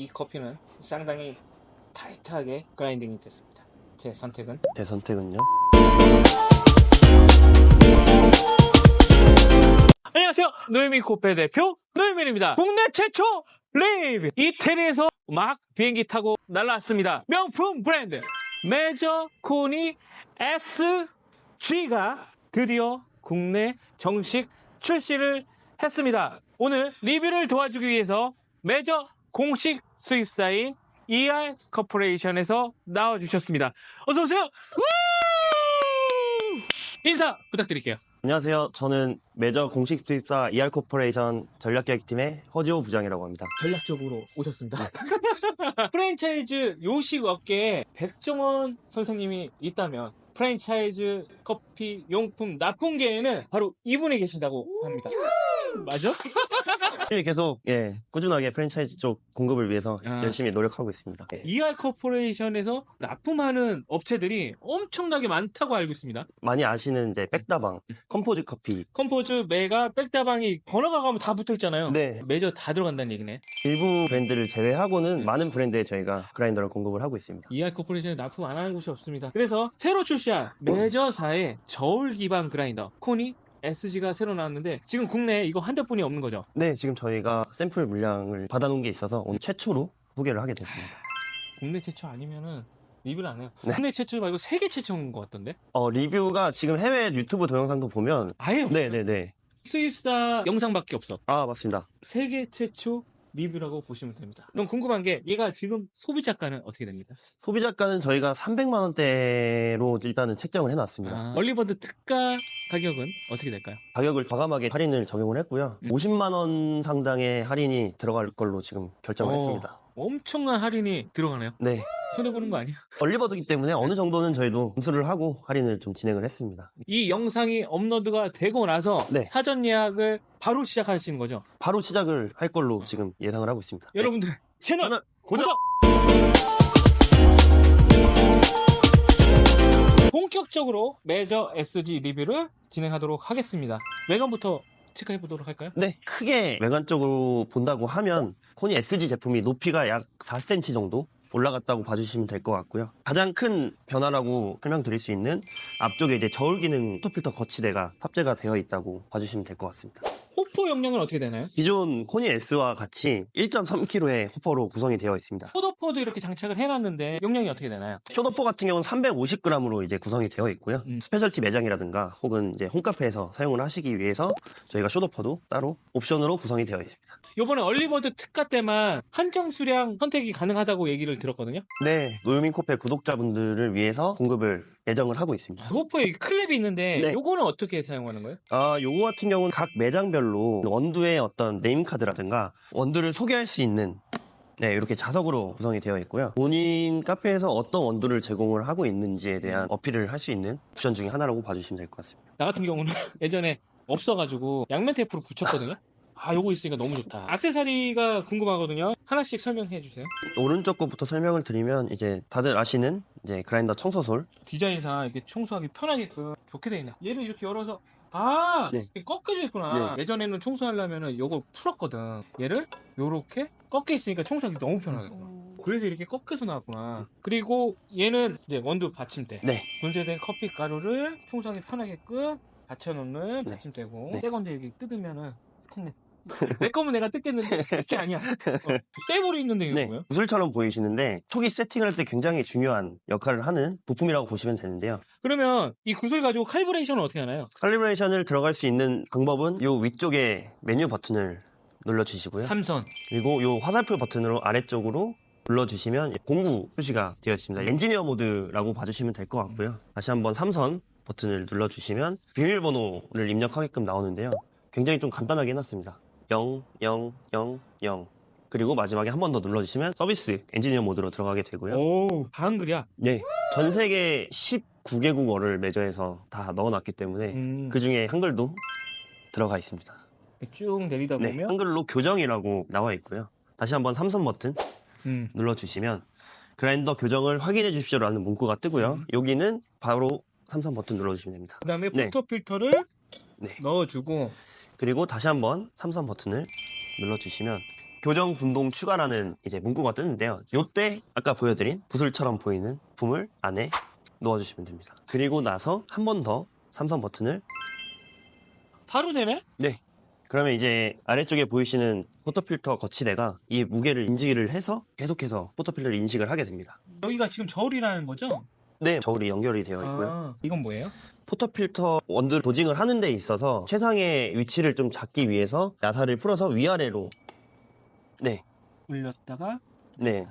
이 커피는 상당히 타이트하게 그라인딩이 됐습니다. 제 선택은 제 선택은요. 안녕하세요. 노유미 코페 대표 노유민입니다. 국내 최초 레이브 이태리에서 막 비행기 타고 날라왔습니다. 명품 브랜드 메저 코니 SG가 드디어 국내 정식 출시를 했습니다. 오늘 리뷰를 도와주기 위해서 메저 공식 수입사인 ER 커퍼레이션에서 나와주셨습니다. 어서 오세요. 우! 인사 부탁드릴게요. 안녕하세요. 저는 메저 공식 수입사 ER 코퍼레이션 전략계획팀의 허지호 부장이라고 합니다. 전략적으로 오셨습니다. 프랜차이즈 요식 업계에 백종원 선생님이 있다면 프랜차이즈 커피 용품 납품계에는 바로 이분이 계신다고 합니다. 맞아? 계속 예 꾸준하게 프랜차이즈 쪽 공급을 위해서 아. 열심히 노력하고 있습니다. 예, ER 코퍼레이션에서 납품하는 업체들이 엄청나게 많다고 알고 있습니다. 많이 아시는 이제 백다방, 컴포즈 커피 컴포즈, 메가, 백다방이 번호가 가면 다 붙어 있잖아요. 네 메저 다 들어간다는 얘기네. 일부 브랜드를 제외하고는 네. 많은 브랜드에 저희가 그라인더를 공급을 하고 있습니다. ER 코퍼레이션에 납품 안 하는 곳이 없습니다. 그래서 새로 출시한 메저사의 저울 기반 그라인더 코니 SG가 새로 나왔는데 지금 국내에 이거 한 대뿐이 없는 거죠. 네 지금 저희가 샘플 물량을 받아놓은 게 있어서 오늘 최초로 소개를 하게 됐습니다. 국내 최초 아니면은 리뷰를 안 해요. 네. 국내 최초 말고 세계 최초인 것 같던데? 어 리뷰가 지금 해외 유튜브 동영상도 보면 아예 없어. 네네네 수입사 영상밖에 없어. 아 맞습니다. 세계 최초 리뷰라고 보시면 됩니다. 그럼 궁금한 게 얘가 지금 소비자가는 어떻게 됩니까? 소비자가는 저희가 300만 원대로 일단은 책정을 해놨습니다. 아, 얼리버드 특가 가격은 어떻게 될까요? 가격을 과감하게 할인을 적용을 했고요. 음. 50만 원 상당의 할인이 들어갈 걸로 지금 결정을 어, 했습니다. 엄청난 할인이 들어가네요. 네. 손해보는 거 아니야? 얼리버드기 때문에 어느 정도는 저희도 인수를 하고 할인을 좀 진행을 했습니다. 이 영상이 업로드가 되고 나서 네. 사전 예약을 바로 시작하시는 거죠. 바로 시작을 할 걸로 지금 예상을 하고 있습니다. 네. 여러분들 채널 저는 고정! 본격적으로 메저 SG 리뷰를 진행하도록 하겠습니다. 외관부터 체크해 보도록 할까요? 네. 크게 외관적으로 본다고 하면 코니 SG 제품이 높이가 약 4cm 정도 올라갔다고 봐주시면 될 것 같고요. 가장 큰 변화라고 설명드릴 수 있는 앞쪽에 이제 저울 기능 포토필터 거치대가 탑재가 되어 있다고 봐주시면 될 것 같습니다. 호포 용량은 어떻게 되나요? 기존 코니 S와 같이 1.3kg의 호퍼로 구성이 되어 있습니다. 포더포도 이렇게 장착을 해놨는데 용량이 어떻게 되나요? 쇼더포 같은 경우는 350g으로 이제 구성이 되어 있고요. 음. 스페셜티 매장이라든가 혹은 이제 홈카페에서 사용을 하시기 위해서 저희가 쇼더포도 따로 옵션으로 구성이 되어 있습니다. 요번에 얼리버드 특가 때만 한정 수량 선택이 가능하다고 얘기를 들었거든요. 네, 노유민 코페 구독자분들을 위해서 공급을 예정을 하고 있습니다. 호포에 클랩이 있는데 네. 요거는 어떻게 사용하는 거예요? 아, 요거 같은 경우는 각 매장별로 원두의 어떤 네임카드라든가 원두를 소개할 수 있는 네, 이렇게 자석으로 구성이 되어 있고요. 본인 카페에서 어떤 원두를 제공을 하고 있는지에 대한 어필을 할 수 있는 옵션 중에 하나라고 봐주시면 될 것 같습니다. 나 같은 경우는 예전에 없어가지고 양면 테이프로 붙였거든요. 아, 요거 있으니까 너무 좋다. 악세사리가 궁금하거든요. 하나씩 설명해 주세요. 오른쪽 거부터 설명을 드리면 이제 다들 아시는 이제 그라인더 청소솔 디자인상 이렇게 청소하기 편하게끔 좋게 돼 있네. 얘를 이렇게 열어서 아, 네. 이게 꺾여져 있구나. 예전에는 청소하려면은 요걸 풀었거든. 얘를 요렇게 꺾여 있으니까 청소하기 너무 편하겠구나. 그래서 이렇게 꺾여서 나왔구나. 그리고 얘는 이제 원두 받침대. 네. 분쇄된 커피 가루를 청소하기 편하게끔 받쳐놓는 네. 받침대고 네. 새 건데 이렇게 뜯으면은 스텐레스. 내 거면 내가 뜯겠는데 그게 아니야. 어, 쇠볼이 있는데 이거 네, 뭐예요? 구슬처럼 보이시는데 초기 세팅을 할 때 굉장히 중요한 역할을 하는 부품이라고 보시면 되는데요. 그러면 이 구슬 가지고 칼브레이션은 어떻게 하나요? 칼리브레이션을 들어갈 수 있는 방법은 요 위쪽에 메뉴 버튼을 눌러주시고요. 삼선. 그리고 요 화살표 버튼으로 아래쪽으로 눌러주시면 공구 표시가 되어 있습니다. 엔지니어 모드라고 봐주시면 될 것 같고요. 다시 한번 삼선 버튼을 눌러주시면 비밀번호를 입력하게끔 나오는데요. 굉장히 좀 간단하게 해놨습니다. 0, 0, 0, 0. 그리고 마지막에 한 번 더 눌러주시면 서비스 엔지니어 모드로 들어가게 되고요. 오, 한글이야. 네. 전 세계 19개 국어를 매저에서 다 넣어놨기 때문에 음, 그 중에 한글도 들어가 있습니다. 쭉 내리다 네. 보면 한글로 교정이라고 나와 있고요. 다시 한번 삼선 버튼 음, 눌러주시면 그라인더 교정을 확인해 주십시오라는 문구가 뜨고요. 음. 여기는 바로 삼선 버튼 눌러주시면 됩니다. 그다음에 네. 포토 필터를 네. 넣어주고 그리고 다시 한번 삼선 버튼을 눌러주시면 교정 분동 추가라는 이제 문구가 뜨는데요. 요때 아까 보여드린 붓을처럼 보이는 붐을 안에 넣어주시면 됩니다. 그리고 나서 한 번 더 삼선 버튼을 바로 되네? 네. 그러면 이제 아래쪽에 보이시는 포터필터 거치대가 이 무게를 인지를 해서 계속해서 포터필터를 인식을 하게 됩니다. 여기가 지금 저울이라는 거죠? 네, 저울이 연결이 되어 있고요. 아, 이건 뭐예요? 포터필터 원들 도징을 하는 데 있어서 최상의 위치를 좀 잡기 위해서 나사를 풀어서 위아래로 네, 올렸다가 네.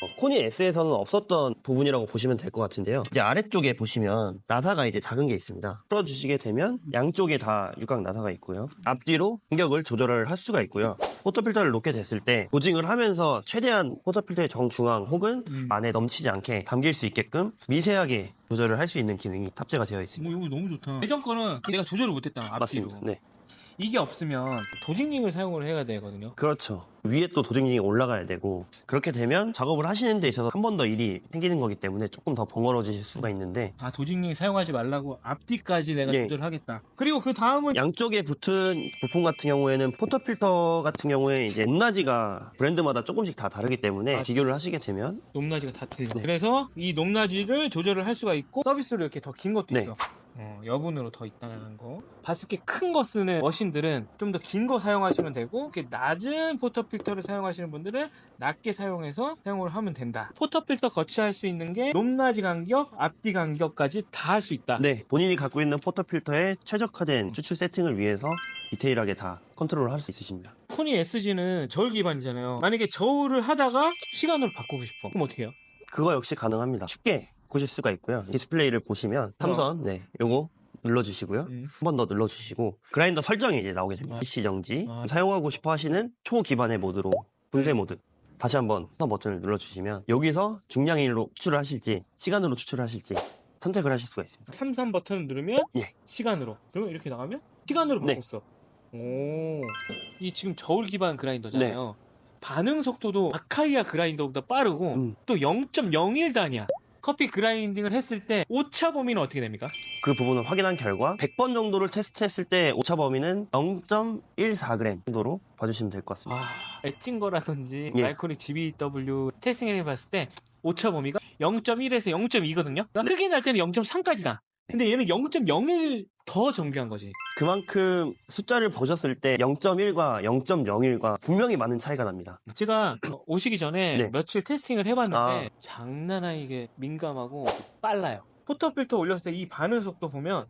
어, 코니 S에서는 없었던 부분이라고 보시면 될 것 같은데요. 이제 아래쪽에 보시면 나사가 이제 작은 게 있습니다. 풀어주시게 되면 양쪽에 다 육각 나사가 있고요. 앞뒤로 간격을 조절을 할 수가 있고요. 포터필터를 놓게 됐을 때 도징을 하면서 최대한 포터필터의 정중앙 혹은 음. 안에 넘치지 않게 담길 수 있게끔 미세하게 조절을 할 수 있는 기능이 탑재가 되어 있습니다. 뭐 이거 너무 좋다. 예전 거는 내가 조절을 못했다. 앞뒤로. 맞습니다. 네. 이게 없으면 도직링을 사용을 해야 되거든요. 그렇죠. 위에 또 도징링이 올라가야 되고 그렇게 되면 작업을 하시는 데 있어서 한 번 더 일이 생기는 거기 때문에 조금 더 번거로워지실 수가 있는데 아 도직링 사용하지 말라고 앞뒤까지 내가 예. 조절하겠다. 그리고 그 다음은 양쪽에 붙은 부품 같은 경우에는 포터필터 같은 경우에 이제 높낮이가 브랜드마다 조금씩 다 다르기 때문에 아. 비교를 하시게 되면 높낮이가 다 틀려. 네. 그래서 이 높낮이를 조절을 할 수가 있고 서비스로 이렇게 더 긴 것도 네. 있어. 어, 여분으로 더 있다는 거. 바스켓 큰 거 쓰는 머신들은 좀 더 긴 거 사용하시면 되고 이렇게 낮은 포터 필터를 사용하시는 분들은 낮게 사용해서 사용을 하면 된다. 포터 필터 거치할 수 있는 게 높낮이 간격, 앞뒤 간격까지 다 할 수 있다. 네 본인이 갖고 있는 포터 필터에 최적화된 추출 세팅을 위해서 디테일하게 다 컨트롤을 할 수 있으십니다. 코니 SG는 저울 기반이잖아요. 만약에 저울을 하다가 시간으로 바꾸고 싶어. 그럼 어떻게 해요? 그거 역시 가능합니다. 쉽게 보실 수가 있고요. 디스플레이를 보시면 삼선 네 요거 눌러주시고요. 음. 한번 더 눌러주시고 그라인더 설정이 이제 나오게 됩니다. 아. PC 정지 아. 사용하고 싶어 하시는 초기반의 모드로 분쇄 모드 다시 한번 선 버튼을 눌러주시면 여기서 중량일로 추출을 하실지 시간으로 추출을 하실지 선택을 하실 수가 있습니다. 3, 3 버튼을 누르면 예. 시간으로. 그리고 이렇게 나가면 시간으로 네. 바꿨어. 오. 이 지금 저울 기반 그라인더잖아요. 반응 속도도 아카이아 그라인더보다 빠르고 음. 또 0.01 단위야. 커피 그라인딩을 했을 때 오차 범위는 어떻게 됩니까? 그 부분을 확인한 결과 100번 정도를 테스트했을 때 오차 범위는 0.14g 정도로 봐주시면 될 것 같습니다. 아, 엣진 거라든지 예. 알코닉 GBW 테스팅을 해봤을 때 오차 범위가 0.1에서 0.2거든요. 크게 날 때는 0.3까지 나. 근데 얘는 0.01 더 정교한 거지. 그만큼 숫자를 보셨을 때 0.1과 0.01과 분명히 많은 차이가 납니다. 제가 오시기 전에 네. 며칠 테스팅을 해봤는데 아. 장난 아니게 민감하고 빨라요. 포터 필터 올렸을 때 이 반응 속도 보면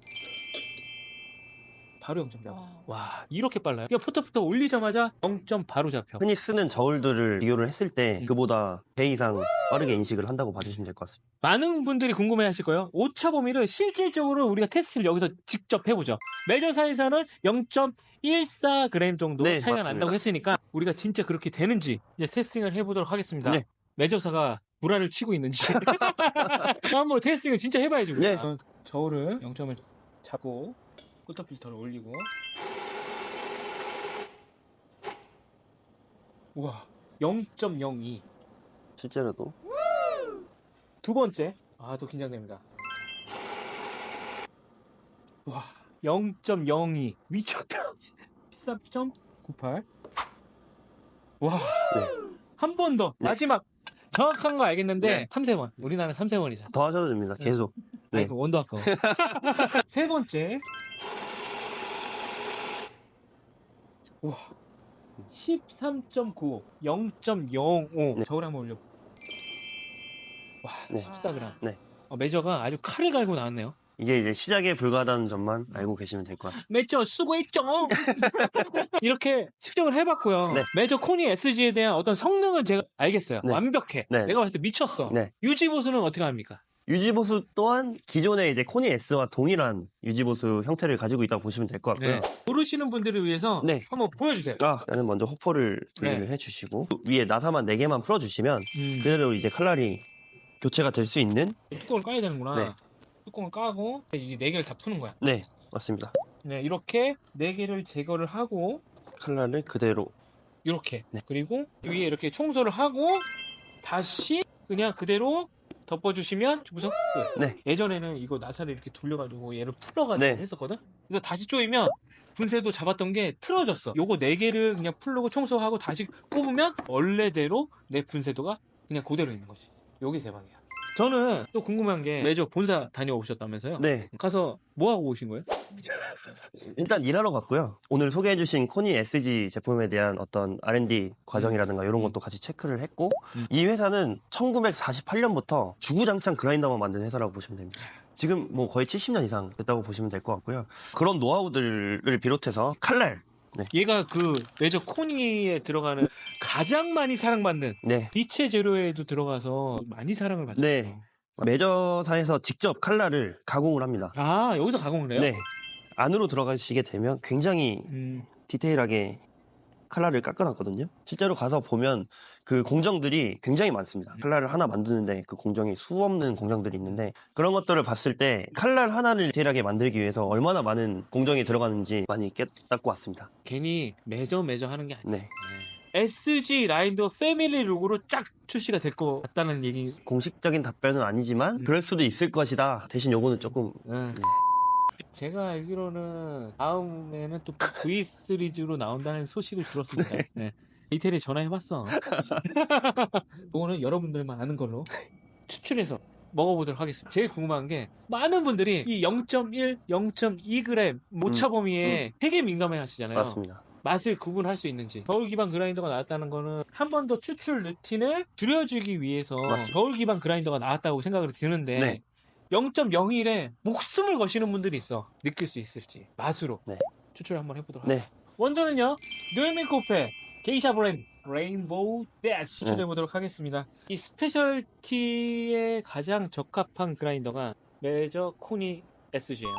바로 0점 잡아. 와 이렇게 빨라요? 그러니까 포터 필터 올리자마자 0점 바로 잡혀. 흔히 쓰는 저울들을 비교를 했을 때 음. 그보다 배 이상 빠르게 인식을 한다고 봐주시면 될 것 같습니다. 많은 분들이 궁금해 하실 거예요. 오차 범위를 실질적으로 우리가 테스트를 여기서 직접 해보죠. 매저사에서는 0.14g 정도 네, 차이가 맞습니다. 난다고 했으니까 우리가 진짜 그렇게 되는지 이제 테스팅을 해보도록 하겠습니다. 네. 매저사가 불화를 치고 있는지 한번 테스팅을 진짜 해봐야지. 우리가. 네. 어, 저울을 0점을 잡고 포터 필터를 올리고 우와 0.02 실제로도 두 번째. 아, 또 긴장됩니다. 와, 0.02. 미쳤다. 진짜. 13.98. 와. 네. 한번 더. 네. 마지막. 정확한 거 알겠는데, 네. 3세번. 우리나라 3세번이잖아. 더 하셔도 됩니다. 계속. 네. 아이고, 원도 아까워. 세 번째. 와. 13.95. 0.05. 네. 저울 한번 올려. 와, 네. 14g. 네. 어, 매저가 아주 칼을 갈고 나왔네요. 이게 이제 시작에 불과하다는 점만 알고 계시면 될 것 같습니다. 매저 수고했죠. 이렇게 측정을 해봤고요. 네. 매저 코니 SG에 대한 어떤 성능을 제가 알겠어요. 네. 완벽해. 네. 내가 봤을 때 미쳤어. 네. 유지 보수는 어떻게 합니까? 유지보수 또한 기존의 이제 코니 S와 동일한 유지보수 형태를 가지고 있다고 보시면 될 것 같고요. 네. 모르시는 분들을 위해서 네. 한번 보여주세요. 아, 나는 먼저 호포를 분리를 네. 해주시고 위에 나사만 4개만 풀어주시면 음, 그대로 이제 칼날이 교체가 될 수 있는 뚜껑을 까야 되는구나. 네. 뚜껑을 까고 이게 네 개를 다 푸는 거야. 네 맞습니다. 네, 이렇게 네 개를 제거를 하고 칼날을 그대로 이렇게 네. 그리고 위에 이렇게 청소를 하고 다시 그냥 그대로 덮어주시면 끝. 네. 예전에는 이거 나사를 이렇게 돌려가지고 얘를 풀러가지고 네. 했었거든. 그래서 다시 조이면 분쇄도 잡았던 게 틀어졌어. 요거 네 개를 그냥 풀르고 청소하고 다시 꼽으면 원래대로 내 분쇄도가 그냥 그대로 있는 거지. 요게 대박이야. 저는 또 궁금한 게 매저 본사 다녀오셨다면서요? 네. 가서 뭐 하고 오신 거예요? 일단 일하러 갔고요. 오늘 소개해주신 코니 SG 제품에 대한 어떤 R&D 과정이라든가 이런 것도 같이 체크를 했고 음. 이 회사는 1948년부터 주구장창 그라인더만 만든 회사라고 보시면 됩니다. 지금 뭐 거의 70년 이상 됐다고 보시면 될 것 같고요. 그런 노하우들을 비롯해서 칼날, 얘가 그 매저 코니에 들어가는 가장 많이 사랑받는 네, 빛의 재료에도 들어가서 많이 사랑을 받죠. 네. 매저사에서 직접 칼날을 가공을 합니다. 아 여기서 가공을 해요? 네. 안으로 들어가시게 되면 굉장히 음, 디테일하게 칼날을 깎아놨거든요. 실제로 가서 보면 그 공정들이 굉장히 많습니다. 칼날을 하나 만드는데 그 공정이 수 없는 공정들이 있는데 그런 것들을 봤을 때 칼날 하나를 디테일하게 만들기 위해서 얼마나 많은 공정이 들어가는지 많이 깨닫고 왔습니다. 괜히 매저 매저 하는 게 아니에요. 네. SG 라인도 패밀리 룩으로 쫙 출시가 될 것 같다는 얘기. 공식적인 답변은 아니지만 음. 그럴 수도 있을 것이다. 대신 요거는 조금 네. 네. 제가 알기로는 다음에는 또 V 시리즈로 나온다는 소식을 들었습니다. 네. 이태리 전화해봤어. 그거는 여러분들만 아는 걸로 추출해서 먹어보도록 하겠습니다. 제일 궁금한 게 많은 분들이 이 0.1, 0.2g 모차 범위에 되게 민감해 하시잖아요. 맞습니다. 맛을 구분할 수 있는지 겨울 기반 그라인더가 나왔다는 거는 한 번 더 추출 루틴을 줄여주기 위해서 맞습니다. 겨울 기반 그라인더가 나왔다고 생각을 드는데 네. 0.01에 목숨을 거시는 분들이 있어 느낄 수 있을지 맛으로 네. 추출 한번 해보도록 네. 하겠습니다 원전은요 노에밀코페 게이샤 브랜드 레인보우 데스 추천해 보도록 하겠습니다 이 스페셜티에 가장 적합한 그라인더가 메저 코니 SG예요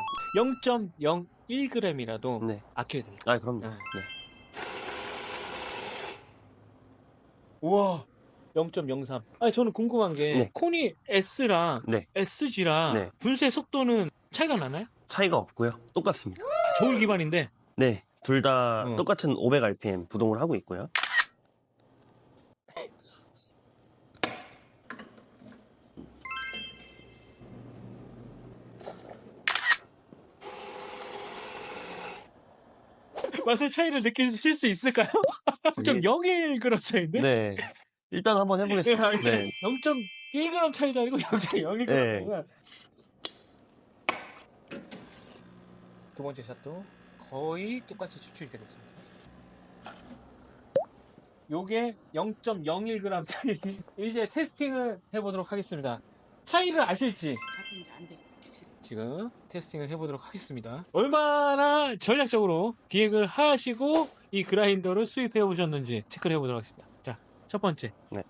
0.01g이라도 네. 아껴야 됩니다 아, 그럼요. 네. 네. 우와 0.03 아니 저는 궁금한 게 네. 코니 S랑 네. SG랑 네. 분쇄 속도는 차이가 나나요? 차이가 없고요. 똑같습니다. 저울 기반인데 네. 둘 다 어. 똑같은 500rpm 부동을 하고 있고요. 맛의 차이를 느끼실 수 있을까요? 0.01g 차이인데? 네. 일단 한번 해보겠습니다. 네. 0.1g 차이도 아니고 0.01g 네. 두 번째 샷도 거의 똑같이 추출이 되고 있습니다 요게 0.01g 차이 이제 테스팅을 해보도록 하겠습니다 차이를 아실지 지금 테스팅을 해보도록 하겠습니다. 얼마나 전략적으로 기획을 하시고 이 그라인더를 수입해 오셨는지 체크를 해보도록 하겠습니다. 자, 첫 번째. 네.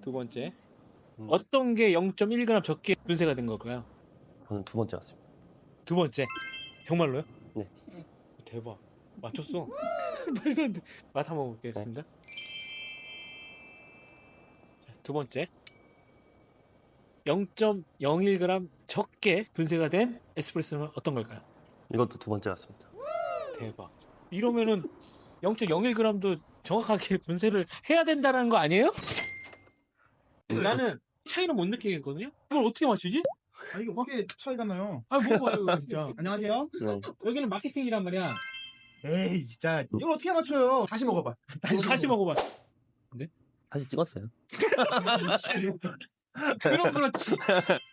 두 번째. 음. 어떤 게 0.1g 적게 분쇄가 된 걸까요? 저는 두 번째 왔습니다. 두 번째. 정말로요? 네. 대박. 맞췄어. 말도 안 돼. 맛 한번 보겠습니다. 네. 자, 두 번째. 0.01g 적게 분쇄가 된 에스프레소는 어떤 걸까요? 이것도 두 번째 왔습니다. 대박. 이러면은 0.01g도 정확하게 분쇄를 해야 된다는 거 아니에요? 나는 차이는 못 느끼겠거든요? 이걸 어떻게 맞추지? 아 이게 어떻게 차이가 나요? 아, 뭐야, 이거 진짜. 안녕하세요. 네. 여기는 마케팅이란 말이야. 에이 진짜 이걸 어떻게 맞춰요? 다시 먹어봐. 다시 먹어봐. 다시 찍었어요. 그럼 그렇지.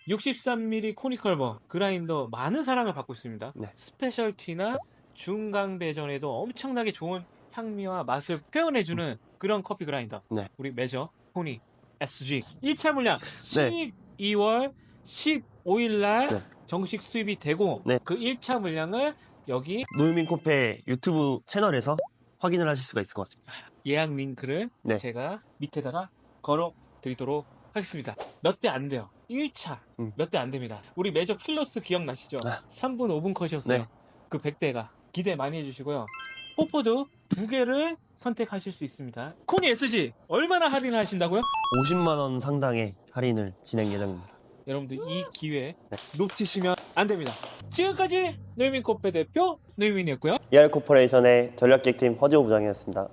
63mm 코니컬버 그라인더 많은 사랑을 받고 있습니다. 네. 스페셜티나 중강 배전에도 엄청나게 좋은 향미와 맛을 표현해주는 그런 커피 그라인더. 네. 우리 메저 코니 SG 1차 물량 네. 12월 15일 날 네. 정식 수입이 되고 네. 그 1차 물량을 여기 노유민 코페 유튜브 채널에서 확인을 하실 수가 있을 것 같습니다. 예약 링크를 네. 제가 밑에다가 걸어 드리도록 하겠습니다. 몇 대 안 돼요. 1차 음. 몇 대 안 됩니다. 우리 메저 필로스 기억나시죠? 아. 3분 5분 컷이었어요. 네. 그 100대가 기대 많이 해주시고요. 포포드 두 개를 선택하실 수 있습니다. 코니 SG 얼마나 할인하신다고요? 50만 원 상당의 할인을 진행 예정입니다. 여러분들 이 기회 네. 놓치시면 안 됩니다. 지금까지 노유민 코페 대표 노유민이었고요. ER 코퍼레이션의 전략기획팀 허지호 부장이었습니다.